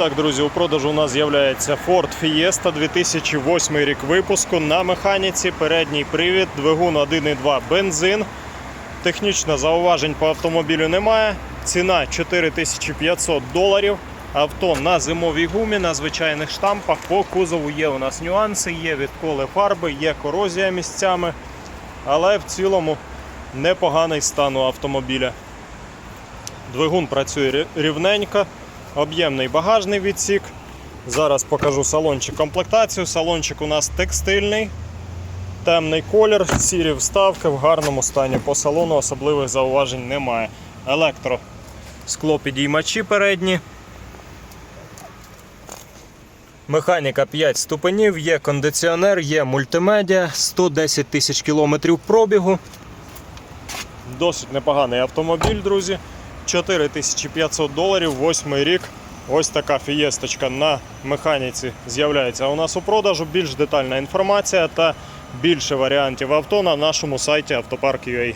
Так, друзі, у продажу у нас з'являється Ford Fiesta 2008 рік випуску на механіці, передній привід, двигун 1.2 бензин. Технічно зауважень по автомобілю немає. Ціна 4500 доларів. Авто на зимовій гумі, на звичайних штампах. По кузову є у нас нюанси, є відколи фарби, є корозія місцями. Але в цілому непоганий стан у автомобіля. Двигун працює рівненько, об'ємний багажний відсік. Зараз покажу салончик комплектацію. Салончик у нас текстильний, темний колір, сірі вставки в гарному стані. По салону особливих зауважень немає. Електро склопідіймачі передні. Механіка 5 ступенів, є кондиціонер, є мультимедіа, 110 тисяч кілометрів пробігу. Досить непоганий автомобіль, друзі. 4500 доларів, восьмий рік. Ось така фієсточка на механіці з'являється у нас у продажу. Більш детальна інформація та більше варіантів авто на нашому сайті автопарк.ua.